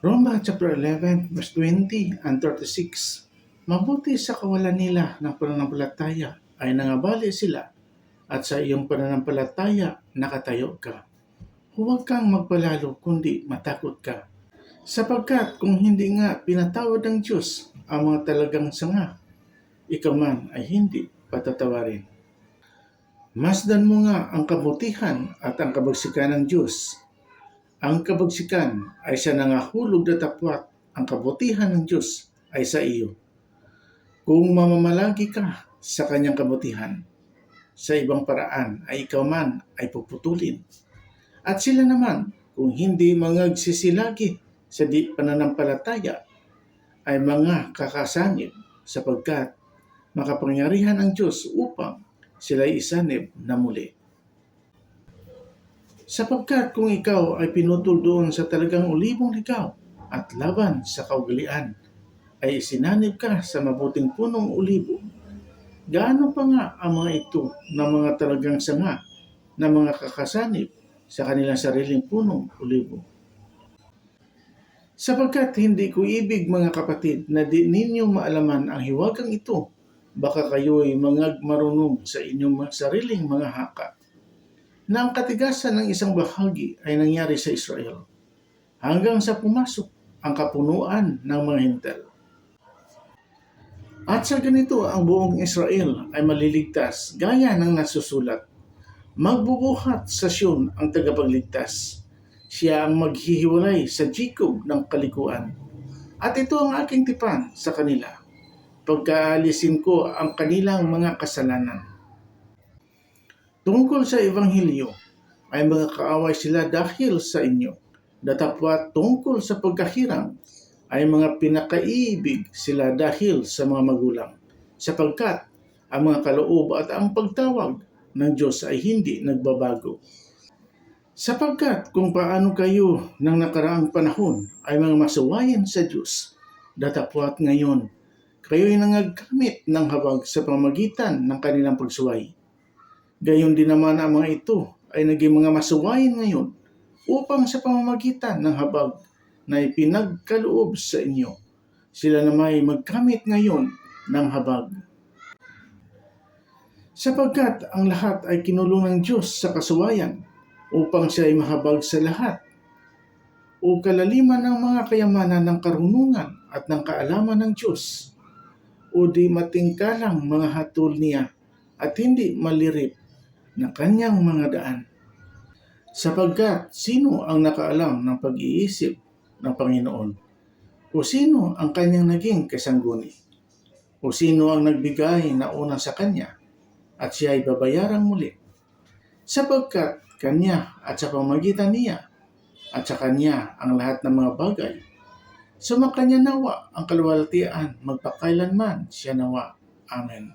Roma chapter 11 verse 20 and 36 Mabuti sa kawalan nila ng pananampalataya ay nangabali sila at sa iyong pananampalataya nakatayo ka. Huwag kang magpalalo kundi matakot ka. Sapagkat kung hindi nga pinatawad ng Diyos ang mga talagang sanga, ikaw man ay hindi patatawarin. Masdan mo nga ang kabutihan at ang kabagsikan ng Diyos. Ang kabagsikan ay sa nangahulog na tapwat, ang kabutihan ng Diyos ay sa iyo. Kung mamamalagi ka sa kanyang kabutihan, sa ibang paraan ay ikaw man ay puputulin. At sila naman, kung hindi mangagsisilagi sa di pananampalataya, ay mga kakasanib sapagkat makapangyarihan ang Diyos upang sila'y isanib na muli. Sapagkat kung ikaw ay pinutol doon sa talagang ulibong ligaw at laban sa kaugalian, ay isinanib ka sa mabuting punong ulibo. Gaano pa nga ang mga ito na mga talagang sanga na mga kakasanib sa kanilang sariling punong ulibo? Sapagkat hindi ko ibig mga kapatid na di ninyo maalaman ang hiwagang ito, baka kayo'y mga marunong sa inyong sariling mga haka na ang katigasan ng isang bahagi ay nangyari sa Israel hanggang sa pumasok ang kapunuan ng mga hintel. At sa ganito ang buong Israel ay maliligtas gaya ng nasusulat. Magbubuhat sa Sion ang tagapagligtas. Siya ang maghihiwalay sa Jacob ng kalikuan. At ito ang aking tipan sa kanila. Pagkaalisin ko ang kanilang mga kasalanan. Tungkol sa Ebanghelyo, ay mga kaaway sila dahil sa inyo. Datapwat tungkol sa pagkahirang, ay mga pinakaibig sila dahil sa mga magulang. Sapagkat ang mga kaloob at ang pagtawag ng Diyos ay hindi nagbabago. Sapagkat kung paano kayo ng nakaraang panahon ay mga masuwayan sa Diyos, datapwat ngayon, kayo'y nangagkamit ng habag sa pamagitan ng kanilang pagsuway. Gayon din naman ang mga ito ay naging mga masuwayin ngayon upang sa pamamagitan ng habag na ipinagkaloob sa inyo, sila na may magkamit ngayon ng habag. Sapagkat ang lahat ay kinulong ng Diyos sa kasuwayan upang siya ay mahabag sa lahat. O kalaliman ng mga kayamanan ng karunungan at ng kaalaman ng Diyos. O di matingkalang mga hatol niya at hindi malirip na kanyang mga daan. Sapagkat sino ang nakaalam ng pag-iisip ng Panginoon? O sino ang kanyang naging kasangguni? O sino ang nagbigay na una sa kanya at siya ay babayarang muli? Sapagkat kanya at sa pamagitan niya at sa kanya ang lahat ng mga bagay. Sumakanya nawa ang kaluwalhatian magpakailanman siya nawa. Amen.